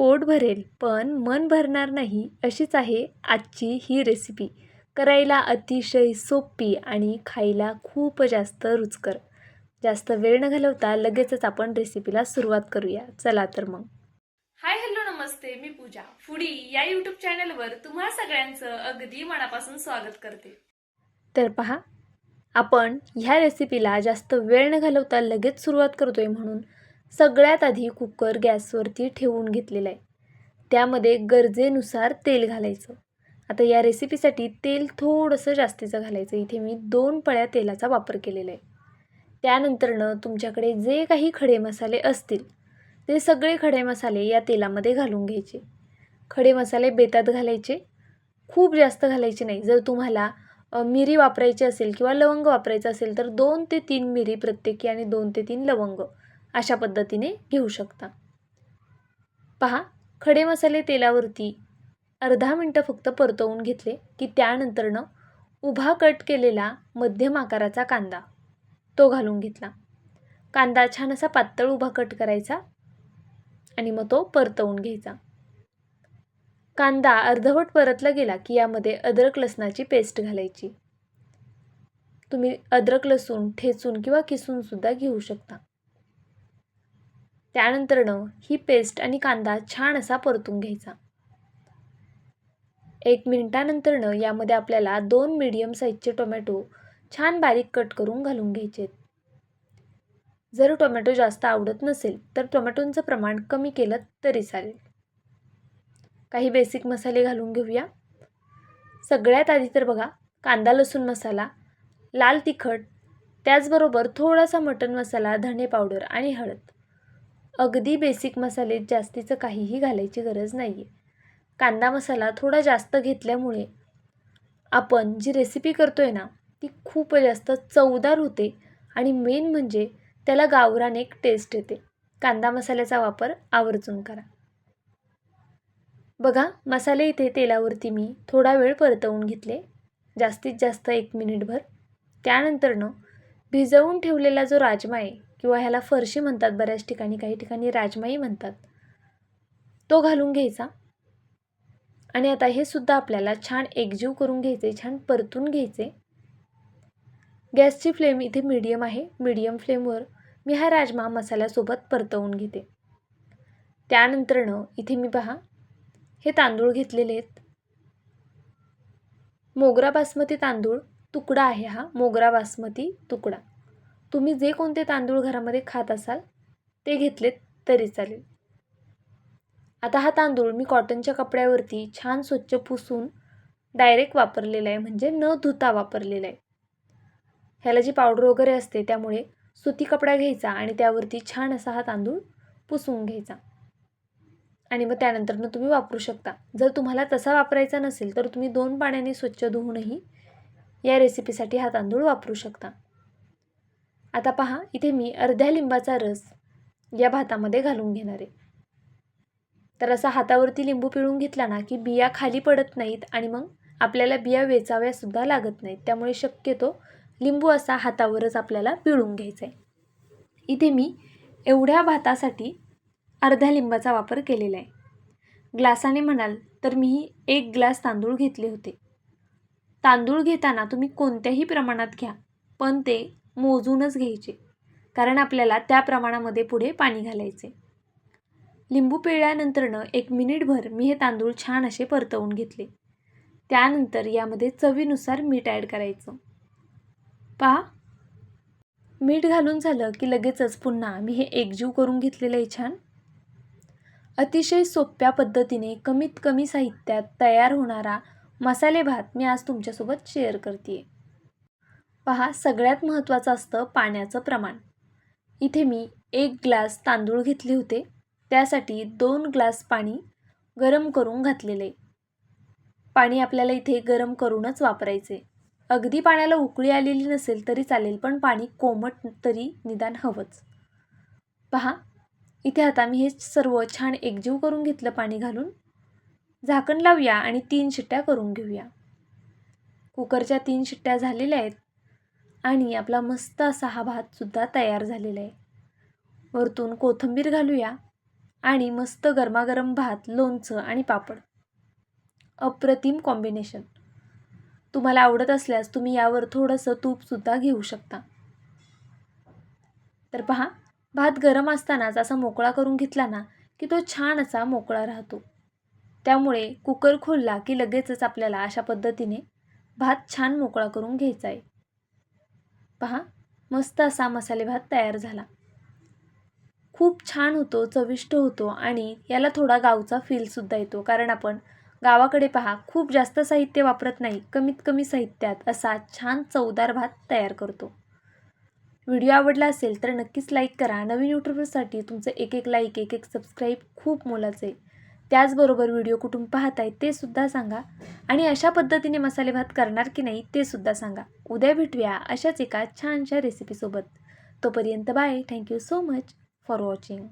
पोट भरेल पण मन भरणार नाही अशीच आहे आजची ही रेसिपी करायला अतिशय सोपी आणि खायला खूप जास्त रुचकर. जास्त वेळ न घालवता लगेचच आपण रेसिपीला सुरुवात करूया. चला तर मग. हाय हॅलो नमस्ते. मी पूजा. फुडी या युट्यूब चॅनलवर तुम्हा सगळ्यांचं अगदी मनापासून स्वागत करते. तर पहा आपण ह्या रेसिपीला जास्त वेळ न घालवता लगेच सुरुवात करतोय म्हणून. सगळ्यात आधी कुकर गॅसवरती ठेवून घेतलेला आहे. त्यामध्ये गरजेनुसार तेल घालायचं. आता या रेसिपीसाठी तेल थोडंसं जास्तीचं घालायचं. इथे मी दोन पळ्या तेलाचा वापर केलेला आहे. त्यानंतरनं तुमच्याकडे जे काही खडे मसाले असतील ते सगळे खडे मसाले या तेलामध्ये घालून घ्यायचे. खडे मसाले बेतात घालायचे. खूप जास्त घालायचे नाही. जर तुम्हाला मिरी वापरायची असेल किंवा लवंग वापरायचं असेल तर दोन ते तीन मिरी प्रत्येकी आणि दोन ते तीन लवंग अशा पद्धतीने घेऊ शकता. पहा खडे मसाले तेलावरती अर्धा मिनटं फक्त परतवून घेतले की त्यानंतरनं उभा कट केलेला मध्यम आकाराचा कांदा तो घालून घेतला. कांदा छान असा पातळ उभा कट करायचा आणि मग तो परतवून घ्यायचा. कांदा अर्धवट परतला गेला की यामध्ये अद्रक लसणाची पेस्ट घालायची. तुम्ही अद्रक लसूण ठेचून किंवा किसूनसुद्धा घेऊ शकता. त्यानंतरनं ही पेस्ट आणि कांदा छान असा परतून घ्यायचा. एक मिनिटानंतरनं यामध्ये आपल्याला दोन मीडियम साईजचे टोमॅटो छान बारीक कट करून घालून घ्यायचे. जर टोमॅटो जास्त आवडत नसेल तर टोमॅटोंचं प्रमाण कमी केलं तरी चालेल. काही बेसिक मसाले घालून घेऊया. सगळ्यात आधी तर बघा कांदा लसूण मसाला लाल तिखट त्याचबरोबर थोडासा मटण मसाला धणे पावडर आणि हळद. अगदी बेसिक मसाले जास्तीचं काहीही घालायची गरज नाही आहे कांदा मसाला थोडा जास्त घेतल्यामुळे आपण जी रेसिपी करतो आहे ना ती खूप जास्त चवदार होते आणि मेन म्हणजे त्याला गावरान एक टेस्ट येते. कांदा मसाल्याचा वापर आवर्जून करा. बघा मसाले इथे तेलावरती मी थोडा वेळ परतवून घेतले. जास्तीत जास्त एक मिनिटभर त्यानंतरनं भिजवून ठेवलेला जो राजमा आहे किंवा ह्याला फरशी म्हणतात बऱ्याच ठिकाणी काही ठिकाणी राजमाही म्हणतात. तो घालून घ्यायचा. आणि आता हे सुद्धा आपल्याला छान एकजीव करून घ्यायचे छान परतून घ्यायचे. गॅसची फ्लेम इथे मीडियम आहे. मीडियम फ्लेमवर मी हा राजमा मसाल्यासोबत परतवून घेते. त्यानंतरनं इथे मी पहा हे तांदूळ घेतलेले आहेत. मोगरा बासमती तांदूळ तुकडा आहे हा मोगरा बासमती तुकडा. तुम्ही जे कोणते तांदूळ घरामध्ये खात असाल ते घेतलेत तरी चालेल. आता हा तांदूळ मी कॉटनच्या कपड्यावरती छान स्वच्छ पुसून डायरेक्ट वापरलेला आहे म्हणजे न धुता वापरलेला आहे. ह्याला जी पावडर वगैरे असते त्यामुळे सुती कपडा घ्यायचा आणि त्यावरती छान असा हा तांदूळ पुसून घ्यायचा. आणि मग त्यानंतरनं तुम्ही वापरू शकता. जर तुम्हाला तसा वापरायचा नसेल तर तुम्ही दोन पाण्याने स्वच्छ धुवूनही या रेसिपीसाठी हा तांदूळ वापरू शकता. आता पहा इथे मी अर्ध्या लिंबाचा रस या भातामध्ये घालून घेणार. आहे तर असा हातावरती लिंबू पिळून घेतला ना की बिया खाली पडत नाहीत आणि मग आपल्याला बिया वेचाव्यासुद्धा लागत नाहीत. त्यामुळे शक्यतो लिंबू असा हातावरच आपल्याला पिळून घ्यायचा आहे. इथे मी एवढ्या भातासाठी अर्ध्या लिंबाचा वापर केलेला आहे. ग्लासाने म्हणाल तर मी एक ग्लास तांदूळ घेतले होते. तांदूळ घेताना तुम्ही कोणत्याही प्रमाणात घ्या पण ते मोजूनच घ्यायचे. कारण आपल्याला त्या प्रमाणामध्ये पुढे पाणी घालायचे. लिंबू पिळल्यानंतरनं एक मिनिटभर मी हे तांदूळ छान असे परतवून घेतले. त्यानंतर यामध्ये चवीनुसार मीठ ॲड करायचं. पहा. मीठ घालून झालं की लगेचच पुन्हा मी हे एकजीव करून घेतलेलं आहे छान. अतिशय सोप्या पद्धतीने कमीत कमी साहित्यात तयार होणारा मसाले भात मी आज तुमच्यासोबत शेअर करते पहा सगळ्यात महत्त्वाचं असतं पाण्याचं प्रमाण. इथे मी एक ग्लास तांदूळ घेतले होते. त्यासाठी दोन ग्लास पाणी गरम करून घातलेले. पाणी आपल्याला इथे गरम करूनच वापरायचे. अगदी पाण्याला उकळी आलेली नसेल तरी चालेल पण पाणी कोमट तरी निदान हवंच. पहा इथे आता मी हे सर्व छान एकजीव करून घेतलं पाणी घालून. झाकण लावूया आणि तीन शिट्ट्या करून घेऊया. कुकरच्या तीन शिट्ट्या झालेल्या आहेत. आणि आपला मस्त असा हा भातसुद्धा तयार झालेला आहे. वरतून कोथिंबीर घालूया आणि मस्त गरमागरम भात लोणचं आणि पापड. अप्रतिम कॉम्बिनेशन तुम्हाला आवडत असल्यास तुम्ही यावर थोडंसं तूपसुद्धा घेऊ शकता. तर पहा भात गरम असतानाच असा मोकळा करून घेतला ना की तो छान असा मोकळा राहतो. त्यामुळे कुकर खोलला की लगेचच आपल्याला अशा पद्धतीने भात छान मोकळा करून घ्यायचा आहे. पहा मस्त असा मसाले भात तयार झाला. खूप छान होतो चविष्ट होतो आणि याला थोडा गावचा फीलसुद्धा येतो. कारण आपण गावाकडे पहा खूप जास्त साहित्य वापरत नाही कमीत कमी साहित्यात असा छान चवदार भात तयार करतो. व्हिडिओ आवडला असेल तर नक्कीच लाईक करा. नवीन यूट्यूबरसाठी तुमचं एक एक लाईक एक एक सबस्क्राईब खूप मोलाचं. आहे त्याचबरोबर व्हिडिओ कुठून पाहताय ते सुद्धा सांगा. आणि अशा पद्धतीने मसाले भात करणार की नाही ते सुद्धा सांगा. उद्या भेटूया अशाच एका छानशा रेसिपीसोबत तोपर्यंत bye thank you so much for watching